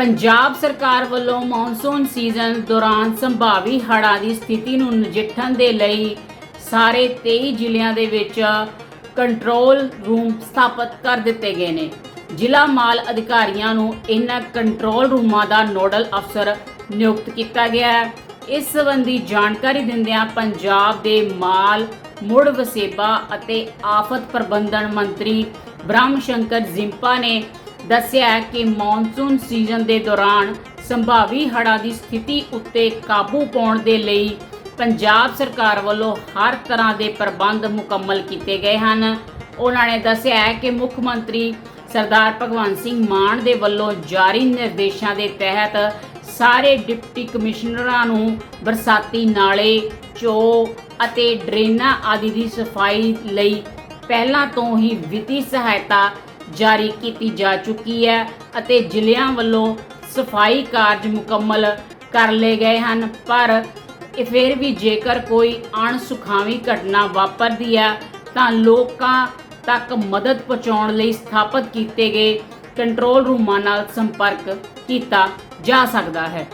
ਪੰਜਾਬ ਸਰਕਾਰ ਵੱਲੋਂ monsoon season ਦੌਰਾਨ ਸੰਭਾਵੀ ਹੜ੍ਹਾਂ ਦੀ ਸਥਿਤੀ ਨੂੰ ਨਜਿੱਠਣ ਦੇ ਲਈ ਸਾਰੇ 23 ਜ਼ਿਲ੍ਹਿਆਂ ਦੇ ਵਿੱਚ ਕੰਟਰੋਲ ਰੂਮ ਸਥਾਪਿਤ ਕਰ ਦਿੱਤੇ ਗਏ ਨੇ। ਜ਼ਿਲ੍ਹਾ ਮਾਲ ਅਧਿਕਾਰੀਆਂ ਨੂੰ ਇਹਨਾਂ ਕੰਟਰੋਲ ਰੂਮਾਂ ਦਾ ਨੋਡਲ ਅਫਸਰ ਨਿਯੁਕਤ ਕੀਤਾ ਗਿਆ ਹੈ। ਇਸ ਸੰਬੰਧੀ ਜਾਣਕਾਰੀ ਦਿੰਦਿਆਂ ਪੰਜਾਬ ਦੇ ਮਾਲ, ਮੁੜ ਵਸੇਬਾ ਅਤੇ ਆਫਤ ਪ੍ਰਬੰਧਨ ਮੰਤਰੀ ਬ੍ਰਹਮ ਸ਼ੰਕਰ ਜ਼ਿੰਪਾ ਨੇ ਦੱਸਿਆ ਕਿ ਮੌਨਸੂਨ ਸੀਜ਼ਨ ਦੇ ਦੌਰਾਨ ਸੰਭਾਵੀ ਹੜ੍ਹਾਂ ਦੀ ਸਥਿਤੀ ਉੱਤੇ ਕਾਬੂ ਪਾਉਣ ਦੇ ਲਈ ਪੰਜਾਬ ਸਰਕਾਰ ਵੱਲੋਂ ਹਰ ਤਰ੍ਹਾਂ ਦੇ ਪ੍ਰਬੰਧ ਮੁਕੰਮਲ ਕੀਤੇ ਗਏ ਹਨ। ਉਹਨਾਂ ਨੇ ਦੱਸਿਆ ਕਿ ਮੁੱਖ ਮੰਤਰੀ ਸਰਦਾਰ ਭਗਵੰਤ ਸਿੰਘ ਮਾਨ ਦੇ ਵੱਲੋਂ ਜਾਰੀ ਨਿਰਦੇਸ਼ਾਂ ਦੇ ਤਹਿਤ ਸਾਰੇ ਡਿਪਟੀ ਕਮਿਸ਼ਨਰਾਂ ਨੂੰ ਬਰਸਾਤੀ ਨਾਲੇ, ਚੋ ਅਤੇ ਡਰੇਨਾਂ ਆਦਿ ਦੀ ਸਫ਼ਾਈ ਲਈ ਪਹਿਲਾਂ ਤੋਂ ਹੀ ਵਿੱਤੀ ਸਹਾਇਤਾ ਜਾਰੀ ਕੀਤੀ ਜਾ ਚੁੱਕੀ ਹੈ ਅਤੇ ਜ਼ਿਲ੍ਹਿਆਂ ਵੱਲੋਂ ਸਫ਼ਾਈ ਕਾਰਜ ਮੁਕੰਮਲ ਕਰ ਲਏ ਗਏ ਹਨ। ਪਰ ਫਿਰ ਵੀ ਜੇਕਰ ਕੋਈ ਅਣਸੁਖਾਵੀ ਘਟਨਾ ਵਾਪਰਦੀ ਹੈ, ਤਾਂ ਲੋਕਾਂ ਤੱਕ ਮਦਦ ਪਹੁੰਚਾਉਣ ਲਈ ਸਥਾਪਿਤ ਕੀਤੇ ਗਏ ਕੰਟਰੋਲ ਰੂਮਾਂ ਨਾਲ ਸੰਪਰਕ ਕੀਤਾ ਜਾ ਸਕਦਾ ਹੈ।